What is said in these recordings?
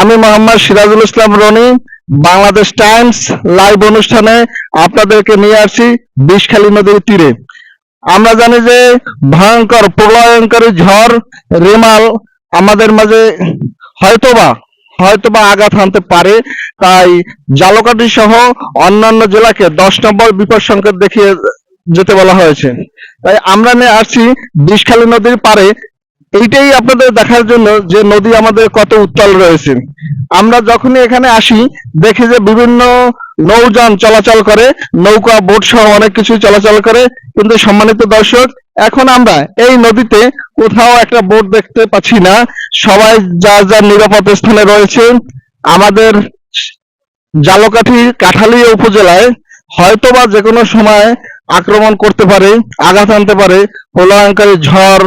আমি Mohammad Sirajul Islam Roni, Bangladesh Times live অনুষ্ঠানে আপনাদেরকে নিয়ে আসছি বিষখালী নদীর তীরে। আমরা জানি যে ভয়ঙ্কর, প্রলয়ঙ্করী ঝড়, রেমাল আমাদের মাঝে হয়তোবা হয়তোবা আঘাত হানতে পারে। তাই জালকাঠি সহ অন্যান্য জেলাকে দশ নম্বর বিপদ সংকেত দেখিয়ে যেতে বলা হয়েছে। তাই আমরা নিয়ে আসছি বিষখালী নদীর পারে এইটাই আপনাদের দেখার জন্য যে নদী আমাদের কত উত্তাল রয়েছে। আমরা যখনই এখানে আসি, দেখি যে বিভিন্ন নৌযান চলাচল করে, নৌকা, বোট সহ অনেক কিছু চলাচল করে। কিন্তু সম্মানিত দর্শক, এখন আমরা এই নদীতে কোথাও একটা বোট দেখতে পাচ্ছি না। সবাই যার যার নিরাপদ স্থানে রয়েছে। আমাদের জালকাঠি কাঠালিয়া উপজেলায় হয়তোবা যে কোনো সময় আক্রমণ করতে পারে, আঘাত আনতে পারে। প্রলয়ঙ্কারী ঝড়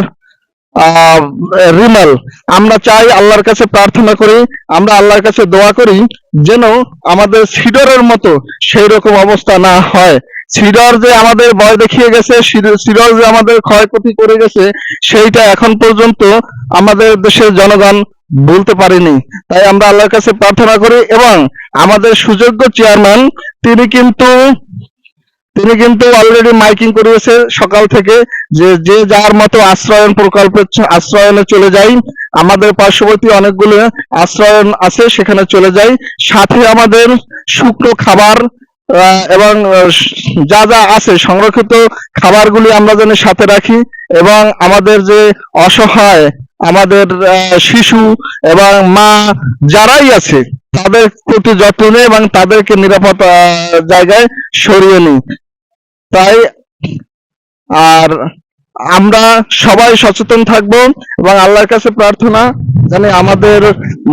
রিমাল। আমরা চাই আল্লাহর কাছে প্রার্থনা করি, আমরা আল্লাহর কাছে দোয়া করি যেন আমাদের সিডরের মতো সেই রকম অবস্থা না হয়। সিডর যে আমাদের ভয় দেখিয়ে গেছে সিড- সিডর যে আমাদের ক্ষয়ক্ষতি করে গেছে, সেইটা এখন পর্যন্ত আমাদের দেশের জনগণ বলতে পারেনি। তাই আমরা আল্লাহর কাছে প্রার্থনা করি এবং আমাদের সুযোগ্য চেয়ারম্যান, তিনি কিন্তু তিনি কিন্তু অলরেডি মাইকিং করিয়েছে সকাল থেকে যে যে যার মতো আশ্রয়ন প্রকল্পে আশ্রয়নে চলে যাই। আমাদের পার্শ্ববর্তী অনেকগুলো আশ্রয়ন আছে, সেখানে চলে যাই। সাথে আমাদের শুকনো খাবার এবং যা যা আছে, সংরক্ষিত খাবারগুলি আমরা যেন সাথে রাখি এবং আমাদের যে অসহায়, আমাদের শিশু এবং মা যারাই আছে, তাদের প্রতি যত্ন এবং তাদেরকে নিরাপদ জায়গায় সরিয়ে নিই। তাই আর আমরা সবাই সচেতন থাকব এবং আল্লাহর কাছে প্রার্থনা জানি আমাদের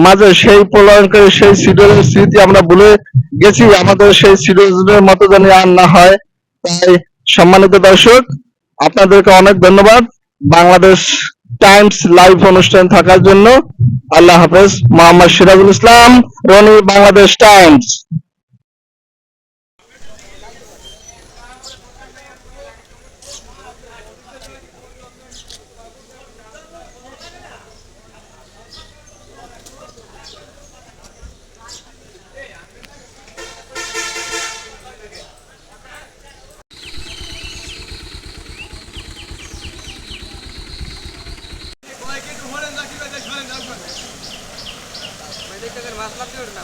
মাঝে সেই প্রলয়ঙ্করী সেই সিডরের স্মৃতি আমরা ভুলে গেছি, আমাদের সেই সিডরের মতো জানি আর না হয়। তাই সম্মানিত দর্শক, আপনাদেরকে অনেক ধন্যবাদ। বাংলাদেশ টাইমস লাইভ অনুষ্ঠান থাকার জন্য। আল্লাহ হাফেজ, মোহাম্মদ সিরাজুল ইসলাম, রনি, বাংলাদেশ টাইমস। মাছ লাগবে না